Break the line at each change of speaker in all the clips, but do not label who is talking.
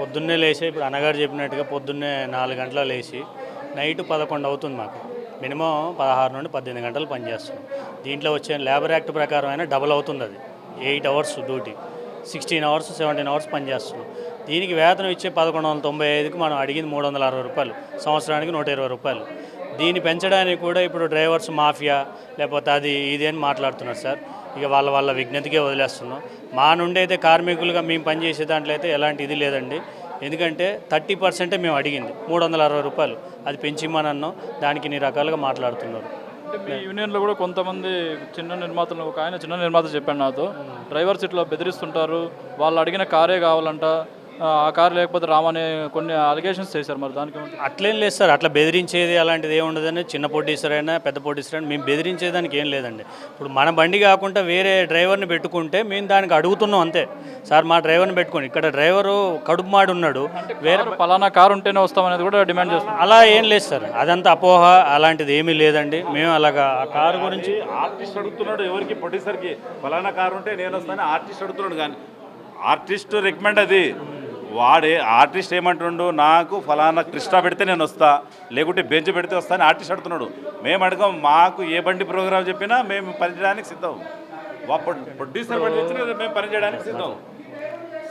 పొద్దున్నే లేచి ఇప్పుడు అన్నగారు చెప్పినట్టుగా పొద్దున్నే నాలుగు గంటల లేచి నైట్ పదకొండు అవుతుంది మాకు. మినిమం పదహారు నుండి పద్దెనిమిది గంటలు పనిచేస్తున్నాం దీంట్లో వచ్చే లేబర్ యాక్ట్ ప్రకారం అయినా డబుల్ అవుతుంది అది. Eight hours duty sixteen hours seventeen hours పనిచేస్తున్నాం దీనికి వేతనం ఇచ్చే పదకొండు వందల తొంభై ఐదుకి మనం అడిగింది మూడు వందల అరవై రూపాయలు. సంవత్సరానికి నూట ఇరవై రూపాయలు. దీన్ని పెంచడానికి కూడా ఇప్పుడు డ్రైవర్స్ మాఫియా లేకపోతే అది ఇది అని మాట్లాడుతున్నారు సార్. ఇక వాళ్ళ వాళ్ళ విజ్ఞతకే వదిలేస్తున్నాం. మా నుండి అయితే కార్మికులుగా మేము పనిచేసే దాంట్లో అయితే ఎలాంటి ఇది లేదండి. ఎందుకంటే థర్టీ పర్సెంటే మేము అడిగింది. మూడు వందల అరవై రూపాయలు. అది పెంచిమ్మని అన్నాం దానికి ఇన్ని రకాలుగా మాట్లాడుతున్నారు.
యూనియన్లో కూడా కొంతమంది చిన్న నిర్మాతలు ఒక ఆయన చిన్న నిర్మాత చెప్పాడు నాతో. డ్రైవర్స్ ఇట్లా బెదిరిస్తుంటారు. వాళ్ళు అడిగిన కారే కావాలంట. ఆ కారు లేకపోతే రామని కొన్ని అలిగేషన్స్ చేశారు మరి దానికి?
అట్లేం లేదు సార్. అట్లా బెదిరించేది అలాంటిది ఏమి ఉండదని చిన్న ప్రొడ్యూసర్ అయినా పెద్ద ప్రొడ్యూసర్ అయినా మేము బెదిరించేదానికి ఏం లేదండి. ఇప్పుడు మన బండి కాకుండా వేరే డ్రైవర్ని పెట్టుకుంటే మేము దానికి అడుగుతున్నాం అంతే. సార్ మా డ్రైవర్ని పెట్టుకోండి. ఇక్కడ డ్రైవరు కడుపు మాడి ఉన్నాడు వేరే
పలానా కారు ఉంటేనే వస్తామనేది కూడా డిమాండ్ చేస్తున్నారు.
అలా ఏం లేదు సార్. అదంతా అపోహ అలాంటిది ఏమీ లేదండి. మేము అలాగా ఆ కారు గురించి
ఆర్టిస్ట్ అడుగుతున్నాడు ఎవరికి? ప్రొడ్యూసర్కి ఫలానా కారు ఉంటే నేను వస్తాను ఆర్టిస్ట్ అడుగుతున్నాడు కానీ ఆర్టిస్ట్ రికమెండ్ అది. వాడే ఆర్టిస్ట్ ఏమంటుండు నాకు ఫలానా కృష్ణ పెడితే నేను వస్తా లేకుంటే బెంచ్ పెడితే వస్తాను ఆర్టిస్ట్ అడుగుతున్నాడు. మేము అడగం మాకు ఏ బండి ప్రోగ్రామ్ చెప్పినా మేము పనిచేయడానికి సిద్ధం. ప్రొడ్యూసర్ బండి తెచ్చినా మేము పనిచేయడానికి సిద్ధం.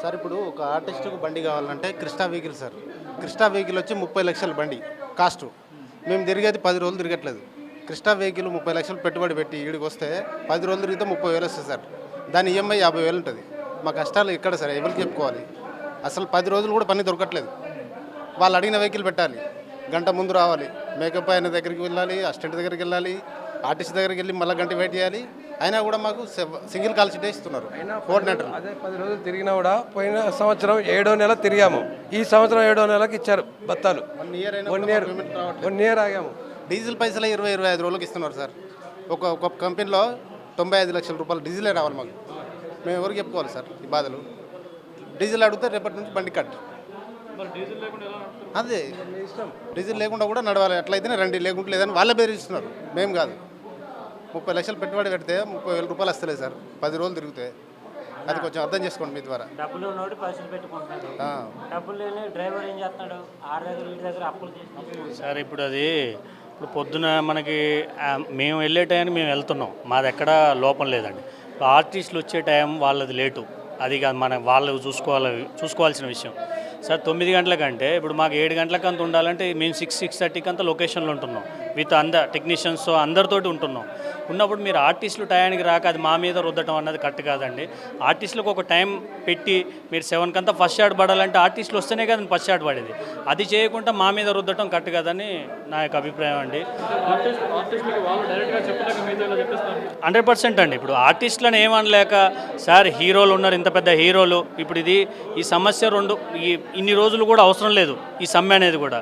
సార్ ఇప్పుడు ఒక ఆర్టిస్ట్కు బండి కావాలంటే Krishna vehicle sir. Krishna vehicle వచ్చి ముప్పై లక్షల బండి కాస్ట్. మేము తిరిగేది పది రోజులు తిరగట్లేదు. క్రిస్టా వెహికల్ ముప్పై లక్షలు పెట్టుబడి పెట్టి ఇక్కడికి వస్తే పది రోజులు తిరిగితే ముప్పై వేలు వస్తుంది సార్. దాని ఈఎంఐ యాభై వేలు ఉంటుంది. మా కష్టాలు ఎక్కడ సార్? ఎవరికి చెప్పుకోవాలి? అసలు పది రోజులు కూడా పని దొరకట్లేదు. వాళ్ళు అడిగిన వెహికల్ పెట్టాలి. గంట ముందు రావాలి. మేకప్ ఆయన దగ్గరికి వెళ్ళాలి అసిస్టెంట్ దగ్గరికి వెళ్ళాలి ఆర్టిస్ట్ దగ్గరికి వెళ్ళి మళ్ళీ గంట వెయిట్ చేయాలి. అయినా కూడా మాకు సింగిల్ కాల్ షీట్ ఇస్తున్నారు. కోఆర్డినేటర్.
అదే పది రోజులు తిరిగినా కూడా పోయిన సంవత్సరం ఏడో నెల తిరిగాము. ఈ సంవత్సరం ఏడో నెలకి ఇచ్చారు బత్తాలు.
One year
one year one year ఆగాము.
Diesel పైసలు ఇరవై ఇరవై ఐదు రోజులకి ఇస్తున్నారు సార్. ఒక ఒక కంపెనీలో తొంభై ఐదు లక్షల రూపాయలు డీజిలే రావాలి మాకు. మేము ఎవరికి చెప్పుకోవాలి సార్ ఈ బాధలు? డీజిల్ అడిగితే రేపటి నుంచి బండి కట్ అదే. డీజిల్ లేకుండా కూడా నడవాలి. అట్లయితేనే రండి. లేకుంటే లేదని వాళ్ళే బెదిరిస్తున్నారు. మేము కాదు. ముప్పై లక్షలు పెట్టుబడి పెడితే ముప్పై వేల రూపాయలు వస్తలేదు సార్. పది రోజులు తిరిగితే. అది కొంచెం అర్థం చేసుకోండి మీ ద్వారా.
డబ్బులు ఉన్నోడు పైసలు పెట్టుకుంటున్నాడు.
ఆ.
డబ్బులు లేని డ్రైవర్ ఏం చేస్తున్నాడు? ఆరు దగ్గర అప్పులు చేసి
సార్ ఇప్పుడు అది ఇప్పుడు పొద్దున మనకి మేము వెళ్ళే టైంకి మేము వెళ్తున్నాం. మాది ఎక్కడ లోపం లేదండి. ఆర్టిస్టులు వచ్చే టైం వాళ్ళది లేటు. అది కాదు మన వాళ్ళు చూసుకోవాలి చూసుకోవాల్సిన విషయం. సార్ తొమ్మిది గంటలకంటే ఇప్పుడు మాకు ఏడు గంటలకంత ఉండాలంటే మేము సిక్స్ సిక్స్ థర్టీకి అంతా లొకేషన్లో ఉంటున్నాం. విత్ అంద టెక్నీషియన్స్ అందరితోటి ఉంటున్నాం. ఉన్నప్పుడు మీరు ఆర్టిస్టులు టయానికి రాక అది మా మీద రుద్దటం అన్నది కరెక్ట్ కాదండి. ఆర్టిస్టులకు ఒక టైం పెట్టి మీరు సెవెన్కి అంతా ఫస్ట్ షాట్ పడాలంటే ఆర్టిస్టులు వస్తేనే కదండి ఫస్ట్ షాట్ పడేది. అది చేయకుండా మా మీద రుద్దటం కరెక్ట్ కాదని నా యొక్క అభిప్రాయం అండి. హండ్రెడ్ పర్సెంట్ అండి. ఇప్పుడు ఆర్టిస్టులను ఏమనలేక సార్ హీరోలు ఉన్నారు ఇంత పెద్ద హీరోలు. ఇప్పుడు ఇది ఈ సమస్య రెండు ఈ ఇన్ని రోజులు కూడా అవసరం లేదు ఈ సమ్మె అనేది కూడా.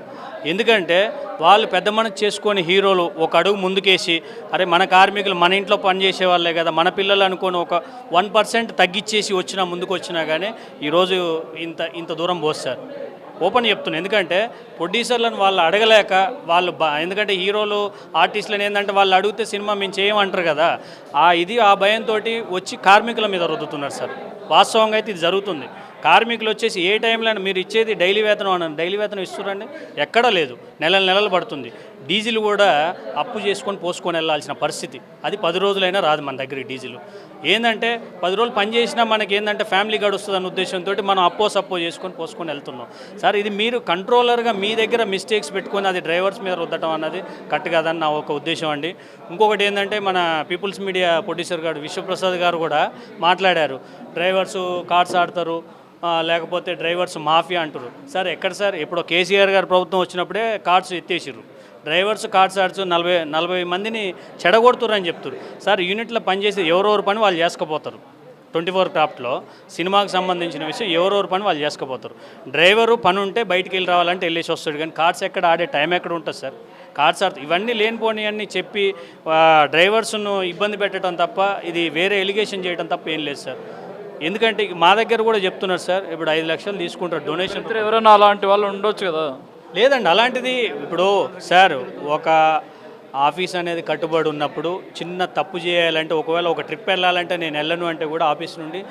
ఎందుకంటే వాళ్ళు పెద్ద మనసు చేసుకొని హీరోలు ఒక అడుగు ముందుకేసి అరే మన కార్మికులు మన ఇంట్లో పనిచేసే వాళ్ళే కదా మన పిల్లలు అనుకొని ఒక వన్ పర్సెంట్ తగ్గించేసి వచ్చినా ముందుకు వచ్చినా కానీ ఈరోజు ఇంత ఇంత దూరం పోస్తారు ఓపెన్ చెప్తున్నాను ఎందుకంటే ప్రొడ్యూసర్లను వాళ్ళు అడగలేక వాళ్ళు బా ఎందుకంటే హీరోలు ఆర్టిస్టులను ఏంటంటే వాళ్ళు అడిగితే సినిమా మేము చేయమంటారు కదా. ఆ ఇది ఆ భయంతో వచ్చి కార్మికుల మీద రుద్దుతున్నారు సార్. వాస్తవంగా అయితే ఇది జరుగుతుంది. కార్మికులు వచ్చేసి ఏ టైంలో మీరు ఇచ్చేది డైలీ వేతనం అన్నాను డైలీ వేతనం ఇస్తున్నారండి? ఎక్కడా లేదు. నెలలు నెలలు పడుతుంది. డీజిల్ కూడా అప్పు చేసుకొని పోసుకొని వెళ్ళాల్సిన పరిస్థితి. అది పది రోజులైనా రాదు మన దగ్గరికి డీజిల్. ఏంటంటే పది రోజులు పని చేసినా మనకి ఏంటంటే ఫ్యామిలీ గడుస్తుంది అన్న ఉద్దేశంతో మనం అప్పో సప్పో చేసుకొని పోసుకొని వెళ్తున్నాం. సార్ ఇది మీరు కంట్రోలర్గా మీ దగ్గర మిస్టేక్స్ పెట్టుకొని అది డ్రైవర్స్ మీద రుద్దటం అన్నది కరెక్ట్ కాదని నా ఒక ఉద్దేశం అండి. ఇంకొకటి ఏంటంటే మన పీపుల్స్ మీడియా ప్రొడ్యూసర్ గారు విశ్వప్రసాద్ గారు కూడా మాట్లాడారు. డ్రైవర్స్ కార్స్ ఆడతారు లేకపోతే డ్రైవర్స్ మాఫియా అంటారు సార్ ఎక్కడ సార్? ఇప్పుడు కేసీఆర్ గారు ప్రభుత్వం వచ్చినప్పుడే కార్డ్స్ ఎత్తేసిర్రు. డ్రైవర్స్ కార్డ్స్ ఆడుతూ నలభై నలభై మందిని చెడగొడుతుర్రని చెప్తారు సార్ యూనిట్లో పనిచేసి ఎవరెవరు పని వాళ్ళు చేసుకుపోతారు? ట్వంటీ ఫోర్ క్రాఫ్ట్లో సినిమాకి సంబంధించిన విషయం ఎవరెవరు పని వాళ్ళు చేసుకుపోతారు? డ్రైవరు పని ఉంటే బయటికి వెళ్ళి రావాలంటే వెళ్ళేసి వస్తాడు కానీ కార్డ్స్ ఎక్కడ ఆడే టైం ఎక్కడ ఉంటుంది సార్? కార్డ్స్ ఆడుతూ ఇవన్నీ లేనిపోని అని చెప్పి డ్రైవర్స్ను ఇబ్బంది పెట్టడం తప్ప ఇది వేరే ఎలిగేషన్ చేయడం తప్ప ఏం లేదు సార్. ఎందుకంటే మా దగ్గర కూడా చెప్తున్నారు సార్ ఇప్పుడు ఐదు లక్షలు తీసుకుంటారు డొనేషన్
ఎవరైనా అలాంటి వాళ్ళు ఉండొచ్చు కదా.
లేదండి అలాంటిది ఇప్పుడు సార్ ఒక ఆఫీస్ అనేది కట్టుబడి ఉన్నప్పుడు చిన్న తప్పు చేయాలంటే ఒకవేళ ఒక ట్రిప్ వెళ్ళాలంటే నేను వెళ్ళను అంటే కూడా ఆఫీస్ నుండి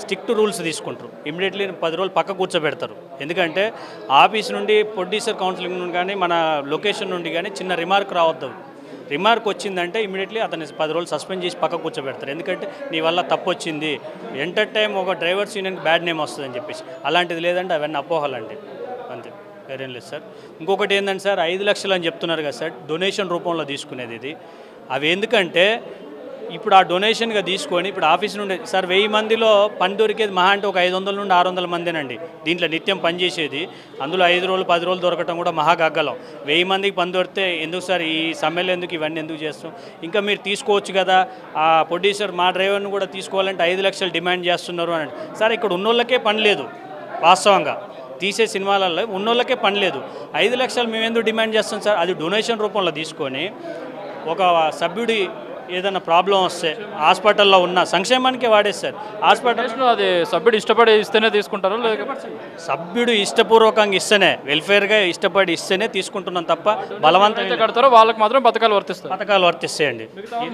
స్టిక్ట్ రూల్స్ తీసుకుంటారు. ఇమీడియట్లీ పది రోజులు పక్క కూర్చోబెడతారు. ఎందుకంటే ఆఫీస్ నుండి ప్రొడ్యూసర్ కౌన్సిలింగ్ నుండి కానీ మన లొకేషన్ నుండి కానీ చిన్న రిమార్క్ రావద్దు. రిమార్క్ వచ్చిందంటే ఇమీడియట్లీ అతన్ని పది రోజులు సస్పెండ్ చేసి పక్క కూర్చోబెడతారు. ఎందుకంటే నీ వల్ల తప్పు వచ్చింది. ఎంటర్ టైం ఒక డ్రైవర్స్ యూనియన్కి బ్యాడ్ నేమ్ వస్తుందని చెప్పేసి. అలాంటిది లేదంటే అవన్నీ అపోహలండి. అంతే. వేరేం లేదు సార్. ఇంకొకటి ఏంటంటే సార్ ఐదు లక్షలు అని చెప్తున్నారు కదా సార్ డొనేషన్ రూపంలో తీసుకునేది ఇది. అవి ఎందుకంటే ఇప్పుడు ఆ డొనేషన్గా తీసుకొని ఇప్పుడు ఆఫీస్ నుండి సార్ వెయ్యి మందిలో పని దొరికేది మహా అంటే ఒక ఐదు వందల నుండి ఆరు వందల మందేనండి. దీంట్లో నిత్యం పనిచేసేది అందులో ఐదు రోజులు పది రోజులు దొరకటం కూడా మహా గగ్గలం. వెయ్యి మందికి పని దొరికితే ఎందుకు సార్ ఈ సమ్మెలు ఎందుకు ఇవన్నీ ఎందుకు చేస్తాం? ఇంకా మీరు తీసుకోవచ్చు కదా ఆ ప్రొడ్యూసర్ మా డ్రైవర్ని కూడా తీసుకోవాలంటే ఐదు లక్షలు డిమాండ్ చేస్తున్నారు అని సార్ ఇక్కడ ఉన్నోళ్ళకే పని లేదు వాస్తవంగా. తీసే సినిమాలలో ఉన్నోళ్ళకే పని లేదు. ఐదు లక్షలు మేము ఎందుకు డిమాండ్ చేస్తాం సార్? అది డొనేషన్ రూపంలో తీసుకొని ఒక సభ్యుడి ఏదైనా ప్రాబ్లం వస్తే హాస్పిటల్లో ఉన్న సంక్షేమానికే వాడేస్తారు. హాస్పిటల్
డొనేషన్ అది సభ్యుడు ఇష్టపడి ఇస్తేనే తీసుకుంటారు
సభ్యుడు ఇష్టపూర్వకంగా ఇస్తేనే వెల్ఫేర్గా ఇష్టపడి ఇస్తేనే తీసుకుంటున్నాం తప్ప బలవంతం
కడతారో వాళ్ళకి మాత్రం పథకాలు వర్తిస్తాయి.
పథకాలు వర్తిస్తాయండి.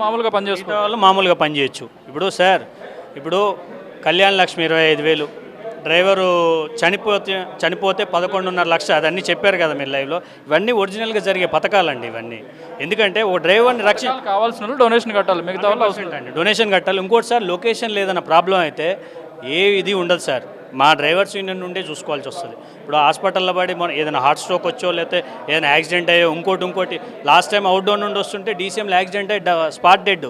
మామూలుగా పని చేసుకో
మిగతా వాళ్ళు మామూలుగా పనిచేయచ్చు. ఇప్పుడు సార్ ఇప్పుడు కళ్యాణ లక్ష్మి ఇరవై ఐదు వేలు డ్రైవరు చనిపోతే చనిపోతే పదకొండున్నర లక్ష అదన్నీ చెప్పారు కదా మీరు లైవ్లో. ఇవన్నీ ఒరిజినల్గా జరిగే పథకాలండి ఇవన్నీ. ఎందుకంటే ఓ డ్రైవర్ని రక్ష
కావాల్సిన డొనేషన్ కట్టాలి మిగతా.
అండి. డొనేషన్ కట్టాలి. ఇంకోటి సార్ లొకేషన్ లేదన్న ప్రాబ్లం అయితే ఏ ఇది ఉండదు సార్. మా డ్రైవర్స్ యూనియన్ నుండే చూసుకోవాల్సి వస్తుంది. ఇప్పుడు హాస్పిటల్లో పడి మన ఏదైనా హార్ట్ స్ట్రోక్ వచ్చో లేకపోతే ఏదైనా యాక్సిడెంట్ అయ్యో ఇంకోటి ఇంకోటి. లాస్ట్ టైం అవుట్డోర్ నుండి వస్తుంటే డీసీఎంలో యాక్సిడెంట్ అయ్యి స్పాట్ డెడ్.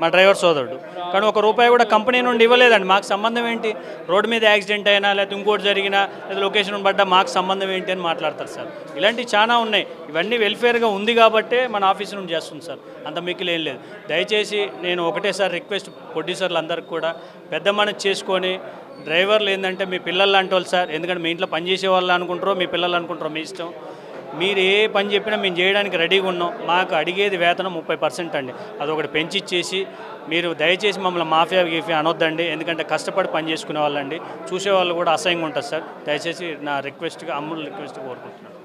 మా డ్రైవర్ సోదరుడు. కానీ ఒక రూపాయి కూడా కంపెనీ నుండి ఇవ్వలేదండి. మాకు సంబంధం ఏంటి? రోడ్డు మీద యాక్సిడెంట్ అయినా లేకపోతే ఇంకోటి జరిగినా లేదా లొకేషన్ పడ్డా మాకు సంబంధం ఏంటి అని మాట్లాడతారు సార్. ఇలాంటివి చాలా ఉన్నాయి. ఇవన్నీ వెల్ఫేర్గా ఉంది కాబట్టే మన ఆఫీస్ నుండి చేస్తుంది సార్. అంత మిక్కిలు ఏం లేదు. దయచేసి నేను ఒకటేసారి రిక్వెస్ట్ ప్రొడ్యూసర్లు అందరికి కూడా పెద్ద మనసు చేసుకొని డ్రైవర్లు ఏంటంటే మీ పిల్లలు లాంటి వాళ్ళు సార్. ఎందుకంటే మీ ఇంట్లో పనిచేసే వాళ్ళు అనుకుంటారో మీ పిల్లలు అనుకుంటారో మీ ఇష్టం. మీరు ఏ పని చెప్పినా మేము చేయడానికి రెడీగా ఉన్నాం. మాకు అడిగేది వేతనం ముప్పై పర్సెంట్ అండి. అదొకటి పెంచిచ్చేసి మీరు దయచేసి మమ్మల్ని మాఫియా గీఫియా అనొద్దండి. ఎందుకంటే కష్టపడి పని చేసుకునే వాళ్ళండి. చూసే వాళ్ళు కూడా అసహ్యంగా ఉంటుంది సార్. దయచేసి నా రిక్వెస్ట్గా అమ్ముల రిక్వెస్ట్ కోరుకుంటున్నాను.